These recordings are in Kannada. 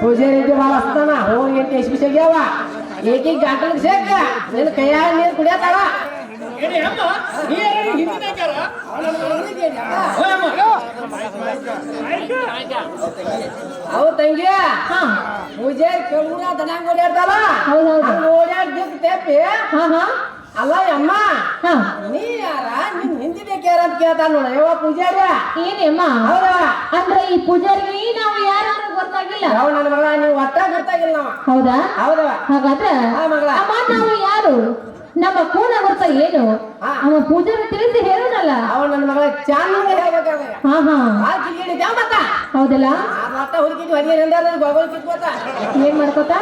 ಪೂಜಾರಿ ಇದ್ದ ಭಾಳ ಹಸ್ತಾನ. ಹೋಗಿ ಅಂತ ಎಷ್ಟು ಸಿಗ್ಯಾವ ಏಕೀಗ ಗಂಟಲಿಗೆ ಸೇಕ. ನಿನ್ನ ಕೈಯಾಗ ನೀರು ಅಮ್ಮ. ಅವು ತಂಗಿ. ಹಾ. ಪೂಜಾರಿ ಕೆಳಗುಣ ದನಂಗ್ ಓಡಾಡ್ದಿಕ್ ತೆಪ್ಪಿ ಹಾ ಹಾ. ಅಲ್ಲ ಅಮ್ಮ. ಹಾ. ನೀ ಯಾರ? ನಿನ್ ಹಿಂದಿನ ಯಾರ ಅಂತ ಕೇಳ್ತಾನ ನೋಡ. ಯಾವ ಪೂಜಾರಿ ಏನೇಮ್ಮ ಹೌದಾ? ಅಂದ್ರೆ ಈ ಪೂಜಾರಿಗೆ ನಾವು ಯಾರು ಯಾವ ನನ್ನ ಮಗಳ? ನೀವು ಗೊತ್ತಾಗಿಲ್ಲ ನಾವ. ಹೌದಾ? ಹೌದವ. ಹಾಗಾದ್ರೆ ಮಗಳ. ಅಮ್ಮ ನಾವು ಯಾರು? ನಮ್ಮ ಕೂನ ಗುರ್ತ ಏನು. ಅವ ಪೂಜಾರಿ ತಿಳಿಸಿ ಹೇಳೋಣಲ್ಲ ಅವ ನನ್ನ ಮಗಳ ಚಾಂದ ಹೇಳ್ಬೇಕಾಗ ಹಾ ಹಾ. ಆ ಕಿಲ್ಲಿಡಿದ್ಯಾ ಮತ್ತ? ಹೌದಲ್ಲ? ಆ ಮಟ್ಟ ಹುಡುಕಿದ್ದು ಹೊರಗೆ ಎಂದಾರ ಗೊಬ್ಬರ ಕಿತ್ಕೋತ ಏನ್ ಮಾಡ್ಕೋತ?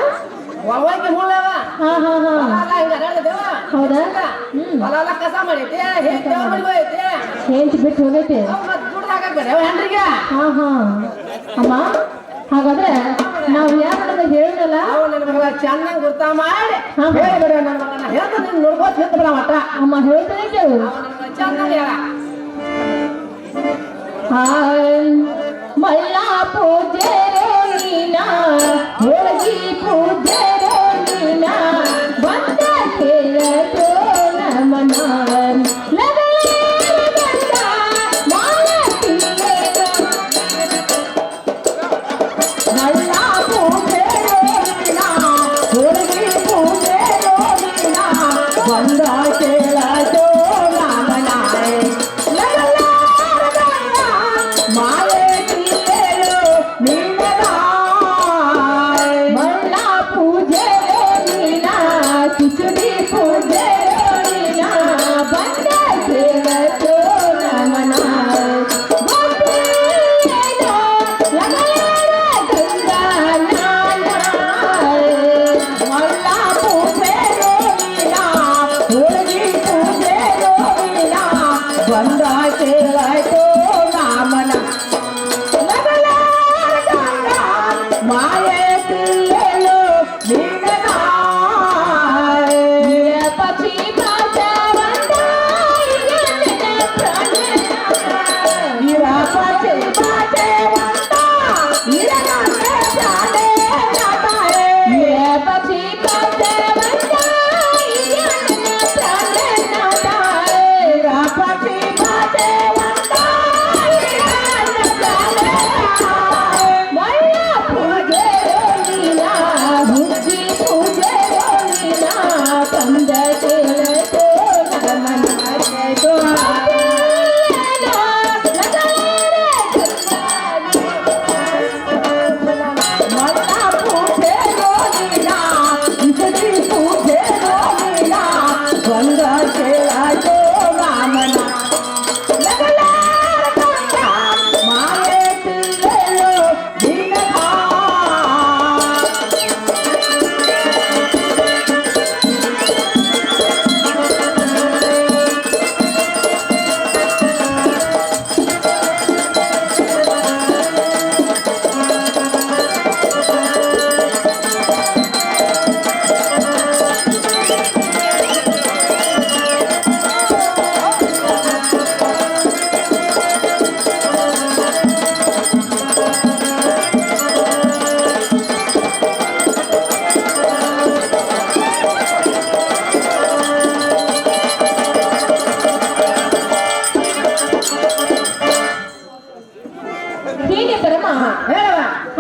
ಒಳಗೆ ಮುಳ್ಳವ. ಹಾ ಹಾ ಹಾ. ಹಿಂಗ ಅಡ್ಯಾಡ್ತೈತೆವ. ಹೌದಾ? ಹೊಲ ಎಲ್ಲ ಕಸ ಮಾಡೈತೆ ಹೆಂಗ್ ದೇವ್ರ ಮನೆಗೆ ಬಿಟ್ಟು ಹೋಗೈತೆ. ಅವ ಮತ್ತ್ ದುಡ್ಡು ಹಾಕಬೇಡ ಅವ ಹೆಂಡ್ರಿಗೆ. ಹಾ ಹಾ. ಚೆನ್ನಾಗಿ ಗುರ್ತ ಮಾಡಿ ಹಾ. ಹೇಳ್ಬೇಡ ನನ್ನ ಮಗನ ಹೇಳ್ತಾನೆ ನೀನ್ ನೋಡ್ಕೋತ ಹೇಳ್ತ ಬಿಡ ಮಟ್ಟ ಅಮ್ಮ ಹೇಳ್ತಾರೆ ಕೇಳು ಅವ ನನ್ನ ಮಗಳ ಚೆನ್ನಾಗಿ ಹೇಳ ಹಾಯ್ ಮಲ್ಲ ಪೂಜೆ ರೋಣಿನ ಹೋಗಿ ಪೂಜೆ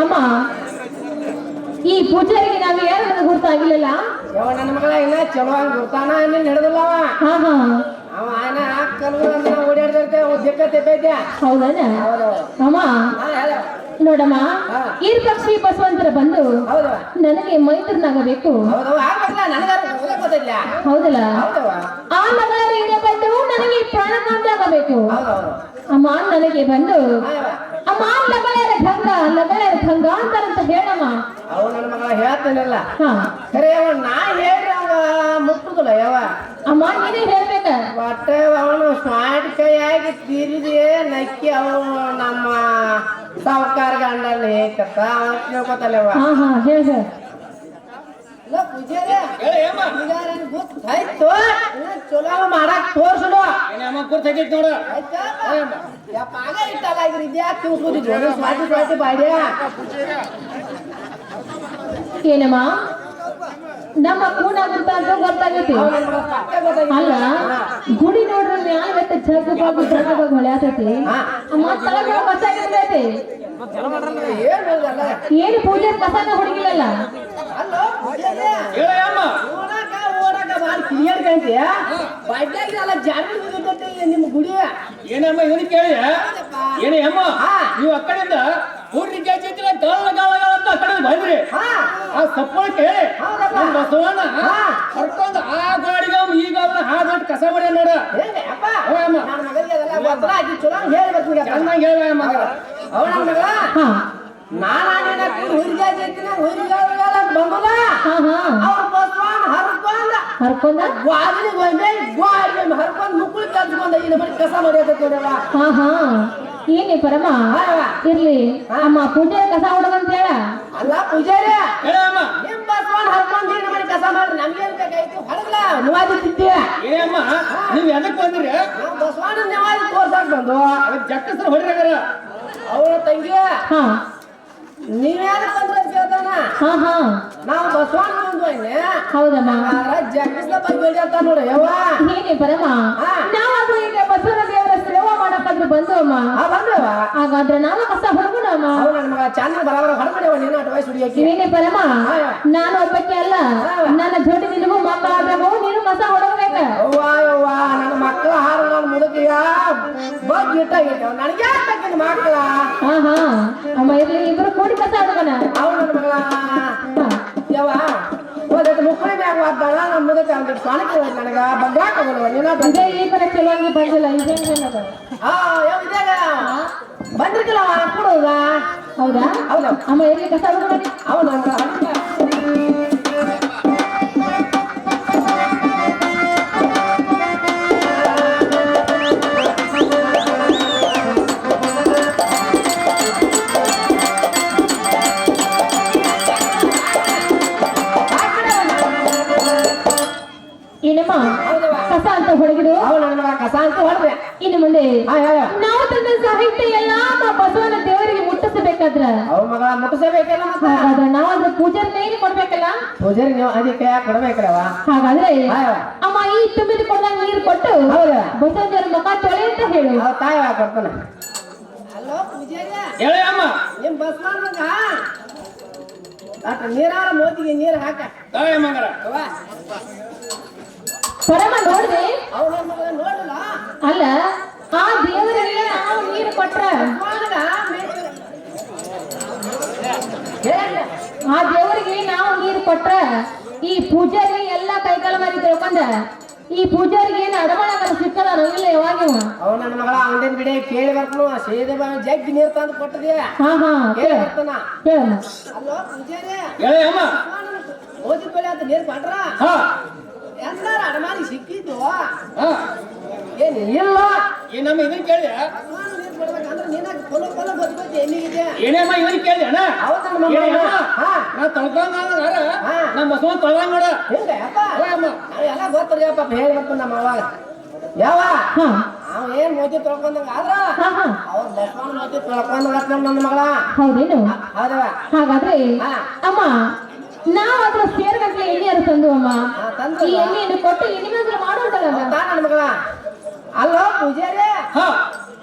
ಅಮ್ಮ ಈ ಪೂಜಾರಿಗೆ ನಾವು ಯಾರು ಆಗಿಲ್ಲ ಯಾವ ನನ್ನ ಮಗಳ ಇಲ್ಲ ಚಲೋ ಹಂಗ ಹಾ ಹಾ. ಅವ ಆಯ್ನ ಕಲ್ಲು ಅಂತ ತೆಪ್ಪೈತೆ ಹೌದನ? ಅಮ್ಮ ನೋಡಮ್ಮ ಈ ಈರ್ ಪಕ್ಷಿ ಬಸವಂತರ ಬಂದು ನನಗೆ ಮೈತ್ರನಾಗಬೇಕು ಹೌದಲ್ಲ? ಆ ಮಗಳ ಬಂದು ನನಗೆ ಪ್ರಾಣಕಾಂತ ಆಗಬೇಕು. ಅಮ್ಮ ನನಗೆ ಬಂದು ಅಮ್ಮ ಲಗಳರ ಭಂಗ ಗಂಗಾಂತರ ಅಂತ ಹೇಳಮ್ಮ. ಅವ ನನ್ನ ಮಗ ಹೇಳ್ತಾನಲ್ಲ. ಸರಿ ಅವ ನಾ ಹೇಳ್ರಿ ಅವ ಮುಟ್ಟುದಿಲ್ಲ ಯಾವ ಅಮ್ಮ ನೀನೇ ಹೇಳ್ಬೇಕ? ಒಟ್ಟೆ ಅವನು ಸ್ಮಾರ್ಟ್ ಕೈಯಾಗಿ ತಿರುಗಿ ನಕ್ಕಿ ಅವನು ನಮ್ಮ ಸಾವುಕಾರ ಗಂಡಲ್ಲಿ ಹೇಗತ್ತ ಅವನು ತಿಳ್ಕೊತಲ್ಲವ ಹಾ ಹಾ ಹೇಳ ಹೇಳ ಇಲ್ಲ ಪೂಜಾರಿ ಹೇಳಿ ಅಮ್ಮ ಪೂಜಾರಿ ಗೊತ್ತಾಯ್ತು ಇನ್ನ ಚಲೋ ಮಾಡಕ್ ತೋರ್ಸುಡು ನೋಡು. ಇಟ್ಟಲ್ಲ ಇದ್ರ ಇದ್ಯಾಕೆ ಬಾಡ್ಯ ಏನಮ್ಮ? ನಮ್ಮ ಕೂಣ ಗುರ್ತ ಅಂತ ಗೊತ್ತಾಗೈತಿ. ಅಲ್ಲ ಗುಡಿ ನೋಡ್ರಿ ಮ್ಯಾಲ ಮತ್ತೆ ಜಗ್ ಬಾಗು ಜಗ್ ಬಾಗು ಹೊಳ್ಯಾತೈತಿ ಅಮ್ಮ ತಳಗ ಕಸ ಆಗಿರ್ತೈತಿ ಏನ್ ಪೂಜೆ ಕಸನ ಹುಡುಗಿಲ್ಲಲ್ಲ ಹೇಳಯ್ಯಮ್ಮ ಓಡಾಕ ಓಡಾಕ ಬಾಳ ಕ್ಲಿಯರ್ ಬಡ್ಡಾಗಿ ಅಲ್ಲ ಜಾರಿ ಬಿದ್ದೈತಿ ನಿಮ್ಮ ಗುಡಿ. ಏನಮ್ಮ ಇದನ್ನ ಕೇಳಿ ಏನೇ ಅಮ್ಮ. ನೀವು ಆ ಕಡೆಯಿಂದ ಊರಿ ಜಾತಿತ್ರ ಗಾಳ ಗಾಳ ಗಾಳ ಅಂತ ಆ ಕಡೆ ಬಂದ್ರಿ. ಆ ಸಪ್ಪಳ ಕೇಳಿ. ಹೌದಪ್ಪ. ನಮ್ ಬಸವಣ್ಣ ಹಾ. ಕರ್ಕೊಂಡ್ ಆ ಗಾಡಿಗೆ ಈಗ ಈ ಗಾವನ ಹಾದ್ ಕಸ ಬಡ ನೋಡ. ಅಮ್ಮ. ಹೇಳ್ಬೇಕು ಹೇಳ ಮಗ ಅವಳ ಮಗಳ? ವಾದಿನಿ ಮೇಲೆ ಗೋಡಿ ಹರ್ಕೊಂಡು ಮುಕ್ಕಳು ಕಲ್ಸ್ಕೊಂಡ ಇನ್ನು ಬರೀ ಕಸ ಮಾಡಿಯತ್ತ ನೋಡಲ್ಲ ಹಾ ಹಾ. ಏನಿ ಪರಮ? ಇರ್ಲಿ. ಅಮ್ಮ ಪೂಜೆ ಕಸ ಹೊಡದಂತ ಹೇಳ? ಅಲ್ಲ ಪೂಜಾರಿ. ಹೇಳಮ್ಮ ನಿಮ್ ಬಸವಣ್ಣ ಹರ್ಕೊಂಡು ಇನ್ನು ನಮ್ಮನೆ ಕಸ ಮಾಡ್ರಿ. ನಮ್ಗೇನ್ ಬೇಕಾಯ್ತು ಹೊರಗ್ಲ ನಿವಾದಿ ತಿಂತೀಯ? ಏನಮ್ಮ ಅಮ್ಮ ನೀವ್ ಎದಕ್ ಬಂದ್ರಿ? ಬಸವಣ್ಣ ನಿವಾದಿ ತೋರ್ಸಾಕ್ ಬಂದು ಜಕ್ಕಸ್ರ ಹೊಡಿರಾಗರ ಅವಳ ತಂಗಿ ಹಾ. ನೀವ್ಯಾರ ಬಂದ್ರೆ ಕೇಳ್ತಾನ? ಹಾ ಹಾ. ನಾವು ಬಸವಣ್ಣ ಹೌದಮ್ಮ. ಜಗಸ್ಲ ಬಗ್ಗೆ ಅಂತ ನೋಡು ಯವ್ವ. ನೀನೇ ಬರಮ್ಮ ಬಸವನ ದೇವರ ಸೇವಾ ಮಾಡಕ್ಕಾದ್ರೂ ಬಂದು ಅಮ್ಮ ಆ ಬಂದವ ಹಾಗಾದ್ರೆ ಕಸ ಅಮ್ಮ ನನ್ನ ಮಗ ಬರಬರ ನೀನು ಅಟ್ ವಯಸ್ಸು ಹುಡುಗಿ ಏನೇ ಪರಮ. ನಾನು ಒಬ್ಬಕ್ಕೆ ಅಲ್ಲ. ನನ್ನ ಜೋಡಿ ನಿನಗೂ ಮಕ್ಕಳಾಗಬೇಕು ನೀನು ಕಸ ಹೊಡಬೇಕು ಅವ್ವ ನನ್ನ ಮುದುಕಿಯ ಬಗ್ಗೆ ಇಟ್ಟಾಗೈತೆ ನನಗೆ ಯಾಕೆ ಮಕ್ಕಳ? ಹಾ ಹಾ ಅಮ್ಮ ಇರ್ಲಿ ಇಬ್ರು ಕೂಡಿ ಕಸ ಹೊಡಗೋಣ ಅವ್ ನನ್ನ ಮಗಳ. ಯವ್ವ ಒಂದಕ್ಕೆ ಮುಕ್ಕಳಿ ಮ್ಯಾಗ ವಾದ್ದಾಳ ನಮ್ಮ ಮುದುಕ ಅಂದ್ಬಿಟ್ಟು ಸ್ವಾನಕ್ಕೆ ಹೋದ್ ನನಗ. ಬಂಗಾಕ ಬರುವ ನೀನ ಬಂದ ಈ ಬಂದಿಲ್ಲ ಇದೇನದ ಆ ಯವ್ ಇದಾಗ ಬಂದಿರ್ಕಿಲ್ಲ ಅವ ಹೌದಾ? ಹೌದಾ. ಅಮ್ಮ ಇರ್ಲಿ ಕಸ ಅವ್ ನನ್ನ ಕಸ ಅಂತ ಹೊಡಗಿಡು ಅವ್ ನನ್ನ ಕಸ ಅಂತ ಹೊಡ್ದೆ ಇನ್ನು ಮುಂದೆ ಹೇಳ ನಾವು ತಂದ ಸಾಹಿತ್ಯ ಎಲ್ಲ ಬಸವನ ದೇವರಿಗೆ ಮುಟ್ಟಿಸಬೇಕಾದ್ರ? ಅವ ಮಗ ಮುಟ್ಟಿಸಬೇಕಲ್ಲ ಹಾಗಾದ್ರೆ ನಾವು ಅದ್ರ ಪೂಜೆ ಕೊಡ್ಬೇಕಲ್ಲ? ಪೂಜಾರಿ ನೀವು ಅದಕ್ಕೆ ಕೊಡ್ಬೇಕ್ರವ? ಹಾಗಾದ್ರೆ ಅಮ್ಮ ಈ ತುಂಬಿದ ಕೊಡ್ದಾಗ ನೀರು ಕೊಟ್ಟು ಹೌದಾ. ಬಸವನ ದೇವರ ಮುಖ ತೊಳೆ ಅಂತ ಹೇಳಿ. ತಾಯ ಕೊಡ್ತಾನ. ಹಲೋ ಪೂಜಾರಿ ಹೇಳಯ್ಯಮ್ಮ ನಿಮ್ ಬಸ್ಮಾನಂಗ ಅಟ್ ನೀರಾರ ಮೋತಿಗೆ ನೀರು ಹಾಕ. ತಾಯ ಮಗರ. ಅವ್ವ, ಪರಮ ನೋಡ್ರಿ ಅಲ್ಲ ಆ ದೇವರಿಗೆ ನಾವು ನೀರು ಕೊಟ್ರ. ಹೇಳ. ಆ ದೇವರಿಗೆ ನಾವು ನೀರು ಕೊಟ್ರ? ಈ ಪೂಜಾರಿ ಎಲ್ಲ ಕೈಕಾಲ ಮಾರಿ ತಿಳ್ಕೊಂಡ? ಈ ಪೂಜಾರಿಗೆ ಏನು ಅಡಮಾನ ಸಿಕ್ಕಲ್ಲ ರಂಗಿಲ್ಲ ಯಾವಾಗ? ಅವ್ ನನ್ನ ಮಗಳ ಅಂಗಡಿನ ಬಿಡಿ ಕೇಳಿ ಬರ್ತನು ಸೇದೆ ಬಾ ಜಗ್ಗಿ ನೀರ್ ತಂದು ಕೊಟ್ಟದೆ ಹಾ ಹಾ ಕೇಳಿ ಬರ್ತಾನ ಅಮ್ಮ ಅಲ್ಲೋ ಪೂಜಾರಿ? ಹೇಳಯ್ಯಮ್ಮ ಓದಿ ಬೆಳೆ ಅಂತ ನೀರ್ ಕೊಟ್ರ ಹಾ. ಎಲ್ಲಾರ ಅಡಮಾನಿ ಇಲ್ಲ ಏನ್ ಇಲ್ಲ. ಏನಮ್ಮ ಇದನ್ನ ಕೇಳಿ ಬಸ್ಮಾನ ನೀರ್ ಕೊಡ್ಬೇಕಂದ್ರೆ ನೀನಾಗ ಕೊಲ ಕೊಲ ಗೊತ್ತೈತಿ ಎಲ್ಲಿಗಿದೆ ಏನೇಮ್ಮ? ಇದನ್ನ ಕೇಳಿ ಅಣ್ಣ ನಮ್ಮ. ನಾ ತಳ್ಕೊಂಡ ಹಾ. ನಮ್ಮ ಬಸವನ್ ತೊಳ್ದಂಗ್ ನೋಡ. ಹಿಂಗ ಅಪ್ಪ? ಹೋಯಮ್ಮ ನಾವೆಲ್ಲ ಗೊತ್ತರಿ ಅಪ್ಪ ಹೇಳಿ ಬರ್ತಾನ ನಮ್ಮ ಅವಾಗ ಯಾವ? ಅವ ಏನ್ ಮೋದಿ ತೊಳ್ಕೊಂಡಂಗ ಆದ್ರ? ಅವ್ರ ಬಸವನ ಮೋತಿ ತೊಳ್ಕೊಂಡಂಗ ನನ್ನ ಮಗಳ. ಹೌದೇನು? ಹೌದವ ಹಾಗಾದ್ರೆ. ಅಮ್ಮ ನಾವು ಅದ್ರ ಸೇರ್ಗಟ್ಲೆ ಎಣ್ಣೆಯಾರು ತಂದು ಅಮ್ಮ ಹಾ, ತಂದ್ರಲ್ಲ? ಈ ಎಣ್ಣೆಯನ್ನು ಕೊಟ್ಟು ಎಣ್ಣೆ ಮೇಲೆ ಮಾಡುವಂತಲ್ಲ ಹೌದಾ ನನ್ನ ಮಗಳ ಅಲ್ಲೋ ಪೂಜಾರಿ ಹಾ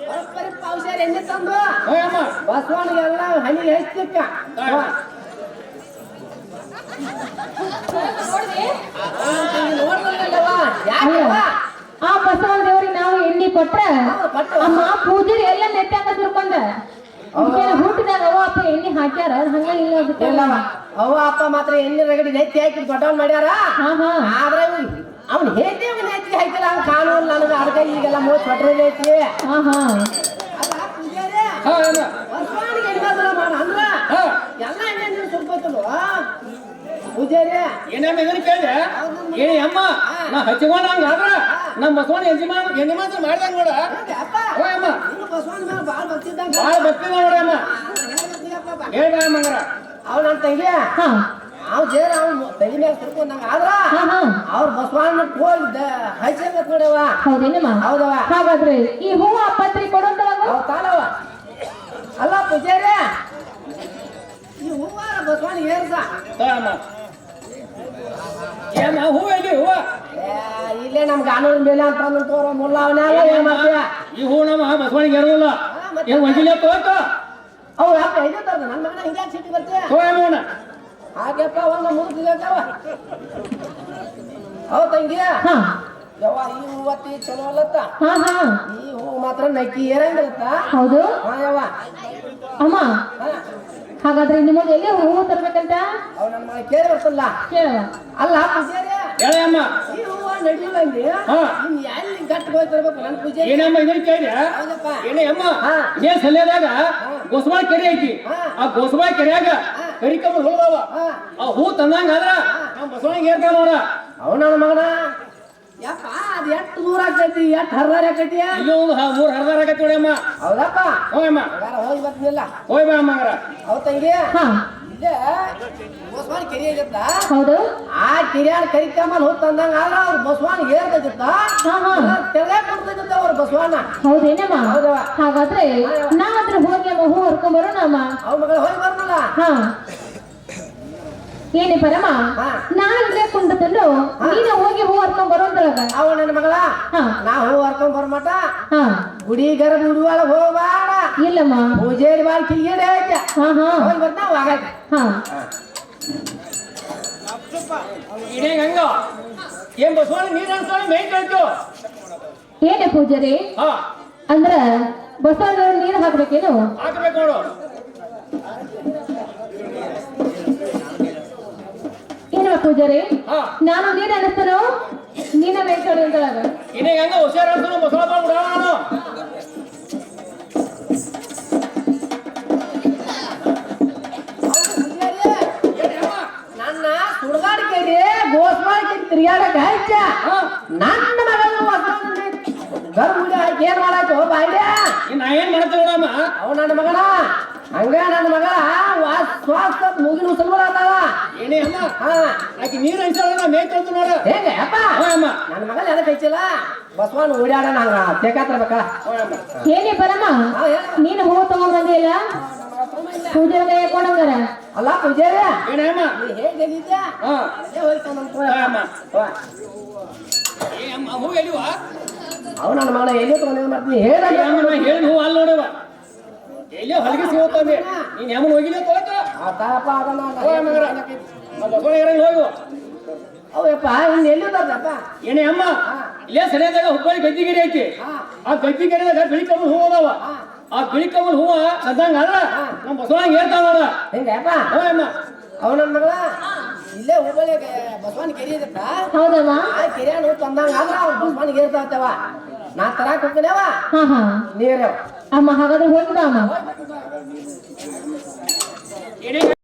ಪರಸ್ಪರ ಪೌಷಾರಿ ಎಣ್ಣೆ ತಂದು ಹೋಯಮ್ಮ ಬಸವನಿಗೆಲ್ಲ ಹನಿಗೆ ಹಚ್ಚಿಕ್ಕ ನೋಡ್ದಲ್ಲವ ಯಾಕವ್ವ ಆ ಬಸವನ ದೇವರಿಗೆ ನಾವು ಎಣ್ಣೆ ಕೊಟ್ರ ಹೌದು, ಕೊಟ್ಟು. ಅಮ್ಮ ಪೂಜಾರಿ ಎಲ್ಲ ನೆತ್ತಾಗ ತಿಳ್ಕೊಂಡ ಇದಕ್ಕೆಲ್ಲ ಹುಟ್ಟಿದಾಗ ಅವ್ವ ಅಪ್ಪ ಎಣ್ಣೆ ಹಾಕ್ಯಾರ ಅವ್ರು ಹಂಗ ಇಲ್ಲ ಅದಕ್ಕೆ ಇಲ್ಲವ ಅವ್ವ ಅಪ್ಪ ಮಾತ್ರ ಎಣ್ಣೆ ರಗಡಿ ನೆತ್ತಿ ಹಾಕಿ ದೊಡ್ಡವನ್ ಮಾಡ್ಯಾರ? ಹಾ ಹಾ ಆದ್ರೆ ಅವ್ನು ಹೇಗೆ ಅವ್ನ ನೆತ್ತಿಗೆ ಹಾಕಿಲ್ಲ. ಅವ್ನ ಕಾನೂನು ನನಗೆ ಅದಕ್ಕೆ ಈಗೆಲ್ಲ ಮೂವತ್ತು ಪಟ್ರೋಲ್ ಐತಿ. ಹಾ ಹಾ ಅಲ್ಲ ಪೂಜಾರಿ ಹಾ ಅಮ್ಮ ಬಸವನಿಗೆ ಎಣ್ಣೆ ಅದನ್ನ ಮಾಡ ಅಂದ್ರ ಹಾ. ಎಲ್ಲ ಎಣ್ಣೆ ನೀನು ಸುರ್ಕೋತಲ್ವ ಪೂಜಾರಿ. ಏನಮ್ಮ ಇದನ್ನ ಕೇಳಿ ಏನೇ ಅಮ್ಮ ನಾ ಹಚ್ಕೊಂಡಂಗ ಆದ್ರ ನಮ್ಮ ಬಸವನ ಯಜಮಾನ ಯಜಮಾನ ಮಾಡ್ದಂಗ ನೋಡ. ಹೇಗೆ ಅಪ್ಪ. ಹೋಯಮ್ಮ ನೀನು ಬಸವನ ಮೇಲೆ ಭಾಳ ಬರ್ತಿದ್ದಂಗ ಭಾಳ ಬರ್ತಿದ ನೋಡಮ್ಮ ಹೇಳ್ಬಾ ಮಂಗರ ನನ್ನ ತಂಗಿ. ಹಾ. ಅವ್ ಜೇರ ಅವ್ನು ತಲೆ ಮ್ಯಾಗ ಆದ್ರ ಹಾ ಹಾ. ಅವ್ರ ಬಸವಣ್ಣ ಹೋಗಿ ಹಚ್ಚಬೇಕ ನೋಡವ ಹೌದೇನಮ್ಮ ಹೌದವ ಹಾಗಾದ್ರೆ ಈ ಹೂವ ಪತ್ರಿ ಕೊಡುವಂತವಾಗ ಅವ್ ತಾಳವ ಅಲ್ಲ ಪೂಜಾರಿ ಈ ಹೂವ ಬಸವಣ್ಣ ಏರ್ಸ? ತಮ್ಮ. ಏಮ್ಮ ಹೂ ಎಲ್ಲಿ ಹೂವ? ಏ, ಇಲ್ಲೇ ನಮ್ ಕಾನೂನು ಮೇಲೆ ಅಂತ ತೋರ ಮುಲ್ಲ ಅವನ ಏನ್ ಮಾಡ್ತೀಯ? ಈ ಹೂ ನಮ್ಮ ಬಸವಣಿಗೆ ಇರೋದಿಲ್ಲ ಏನ್ ಒಂದಿಲ್ಲ ತೋಕ ಅವ್ ಯಾಕ ತರ್ದ ನನ್ನ ಮಗನ ಹಿಂಗ್ಯಾಕ್ ಸಿಟ್ಟು ಬರ್ತೀಯ ತೋಯಮ್ಮನ ಹಾಗೆಪ್ಪ ಒಂದು ಮುದುಕಿಗವ ಹೌದ್ ತಂಗಿ ಹಾ. ಯವ್ವ ಈ ಹೂವತ್ತಿ ಚಲೋ ಅಲ್ಲತ್ತ? ಹಾ ಹಾ ಈ ಹೂ ಮಾತ್ರ ನಕ್ಕಿ ಏರಂಗಿರತ್ತ ಹೌದು. ಹಾ ಯವ್ವ. ಅಮ್ಮ ಹಾಗಾದ್ರೆ ನಿಮಗೆ ಎಲ್ಲಿ ಹೂವು ತರ್ಬೇಕಂತ? ಅವ್ ನನ್ನ ಕೇಳಿ ಬರ್ತಲ್ಲ ಕೇಳುವ ಅಲ್ಲ ಪೂಜಾರಿ ಹೇಳಮ್ಮ ಈ ಹೂವ ನಡಿಲ್ಲ ಏನಮ್ಮ ಇದನ್ನ ಕೇಳಿ ಹೌದಪ್ಪ. ಏನೇ ಹಾ. ಇದೇ ಸಲ್ಯದಾಗ ಗೋಸಬಾಳ ಕೆರೆ ಐತಿ. ಆ ಗೋಸಬಾಳ ಕೆರೆಯಾಗ ಕರಿಕಮ್ಮ ಹುಳದವ ಆ ಹೂ ತಂದಂಗ ಆದ್ರ ನಮ್ಮ ಬಸವಣಿಗೆ ಏರ್ತಾವ ನೋಡ ಅವನ ನನ್ನ ಮಗನ. ಯಪ್ಪ ಅದ್ ಎಷ್ಟು ದೂರ ಆಕೈತಿ ಎಷ್ಟು ಹರ್ದಾರ ಆಕೈತಿ ಇಲ್ಲೂ ಒಂದು ಹ- ಮೂರ್ ಹರಿದಾರ ಆಗೈತಿ ಹೌದಪ್ಪ. ಹೋಯಮ್ಮ ಹೋಗಿ ಬರ್ತಿಲ್ಲ ಹೋಯ್ ಬಾ ಅಮ್ಮಂಗಾರ ಹೌದ್ ತಂಗಿ ಹೌದು. ಆ ಕಿರಿಯಾಳ ಕರಿಕಾಮಲ್ ಹೋಗ್ತಂದಂಗ ಆದ್ರ ಅವ್ರ ಬಸವಣ್ಣ ಏರ್ತೈತಿತ್ತ ಹಾ ಹಾ. ತೆಗೆ ಅವ್ರ ಬಸವಣ್ಣ ಹೌದೇನಮ್ಮ. ಹಾಗಾದ್ರೆ ನಾವಾದ್ರೆ ಹೋಗಿ ಅಮ್ಮ ಹೂ ಹರ್ಕೊಂಡ್ ಬರೋಣಮ್ಮ? ಅವ್ರ ಮಗಳು ಹೋಗಿ ಬರ್ನಲ್ಲ? ಹಾ. ಏನೇ ಪರಮ ನಾನು ನಾ ಇಲ್ಲೇ ಕುಂತಂದು ನೀನು ಹೋಗಿ ಹೂ ಹರ್ಕೊಂಡ್ ಬರೋದ್ರೊಳಗ ಅವ ನನ್ನ ಮಗಳ? ಹಾ. ನಾ ಹೂ ಹರ್ಕೊಂಡ್ ಬರ್ಮಟ? ಹಾ. ಗುಡಿ ಗರ ಗುಡಿ ಒಳಗ್ ಇಲ್ಲಮ್ಮ. ಪೂಜೇರಿ ಬಾಳ್ ಐತೆ. ಹಾ ಹಾ. ಹೋಗಿ ಬರ್ತಾ ಹೋಗಾಕ. ಹಾ. ಇಡೇ ಏನ್ ಬಸವಣ್ಣ ನೀರ್ ಅನ್ಸೋಣ ಮೈ ಕಳ್ತು ಏನೇ ಪೂಜಾರಿ ಹಾ. ಅಂದ್ರ ಬಸವಣ್ಣ ನೀರ್ ಹಾಕ್ಬೇಕೇನು? ಹಾಕ್ಬೇಕು ನೋಡು. ಏನೋ ಪೂಜಾರಿ ಹಾ. ನಾನು ನೀರ್ ಅನಿಸ್ತೇನೋ ನೀನ ಅಂತ ಏನೇನು ಇಡೇ ಹಂಗ ಹುಷಾರ್ ಅನ್ಸೋಣ ಬಸವಣ್ಣ ಬಿಡೋಣ ನಾನು ತಿರ್ಗಾಡಕ ಹಚ್ಚ ನನ್ನ ಮಗನ ಗರ್ ಗುಡಿ ಹಾಕಿ ಏನ್ ಮಾಡಾಯ್ತು? ಬಾಯ್ಡ್ಯ ಇನ್ ನಾ ಏನ್ ಮಾಡ್ತೇವೆ ಅವ ನನ್ನ ಮಗನ? ಹಂಗ ನನ್ನ ಮಗಳ ವಾಸ್ ಶ್ವಾಸ ಮುಗಿನ ಉಸಲ್ಬಳತ್ತಾವ ಏನೇ ಅಮ್ಮ? ಹಾ. ಆಕಿ ನೀರ್ ಅನ್ಸೋಣ ಮೈ ಕಳ್ತು ನೋಡ. ಹೇಗೆ? ಅಪ್ಪ. ಹಾ ಅಮ್ಮ. ನನ್ನ ಮಗಳ ಎದಕ್ಕೆ ಹಚ್ಚಿಲ್ಲ? ಬಸವನ್ ಓಡಾಡ ನಾನು ಬೇಕಾತ್ರಬೇಕ ಏನಿ ಬರಮ್ಮ ಹಾ ನೀನು ಹೂ ತಗೊಂಡ್ಬಂದಿಲ್ಲ ಪೂಜೆ ಕೈ ಅಲ್ಲ ಪೂಜಾರಿ ಏನಮ್ಮ ನೀ ಹೇಗಿದ್ಯಾ ಹಾ. ಹೋಯ್ತಾನಂತ ಹೋಯ್ ಅಮ್ಮ. ಏ ಅಮ್ಮ ಹೂ ಎಲ್ಲಿವ? ಅವ ನನ್ನ ಮಗನ ಎಲ್ಲಿ ತಗೊಂಡು ಮಾಡ್ತೀನಿ ಹೇಳ ಅಮ್ಮ ಹೇಳಿ ಹೂ ಅಲ್ಲಿ ನೋಡವ. ಎಲ್ಲೋ ಹೊಲಿಗೆ ಸಿಗುತ್ತಂದೆ ನೀನ್ ಯಮನ್ ಹೋಗಿಲ್ಲ ತೊಗೊತ ಆ ತಾಪ ಅದನ್ನ ಹೋಯ್ ಮಗರ ಬಸವಣ್ಣ ಹೋಗು. ಅವಪ್ಪ ಇನ್ನು ಎಲ್ಲಿ ತರ್ದಪ್ಪ ಏನೇ ಅಮ್ಮ ಇಲ್ಲೇ ಸರಿಯಾದಾಗ ಹುಬ್ಬಳ್ಳಿ ಗದ್ದಿಗೆರೆ ಐತಿ. ಆ ಗದ್ದಿಗೆರೆದಾಗ ಬಿಳಿ ಕಬ್ಬು ಹೂವ ಅದಾವ ಆ ಬಿಳಿ ಕಮಲ್ ಹೂವ ಅದಂಗ ಅಲ್ಲ. ನಮ್ಮ ಬಸವಣ್ಣ ಹೇಳ್ತಾವ ನೋಡ ಹೆಂಗಪ್ಪ ಹೋಯ್ ಅಮ್ಮ. ಅವ ನನ್ನ ಮಗಳ? ಇಲ್ಲೇ ಹುಬ್ಬಳ್ಳಿ ಬಸವನ ಕೆರೆ ಇದತ್ತ ಹೌದಮ್ಮ. ಆ ಕೆರಿಯನ್ನು ತಂದಂಗ ಆದ್ರ ಅವ್ರ ಬಸವನಿಗೆ ಇರ್ತಾವತ್ತವ ನಾ ತರಾಕ್ ಹೋಗ್ತೇನೆವ ಹಾ ಹಾ. ನೀರವ ಅಮ್ಮ ಹಾಗಾದ್ರೆ ಹೋಗಿ ಅಮ್ಮ. ಏನೇ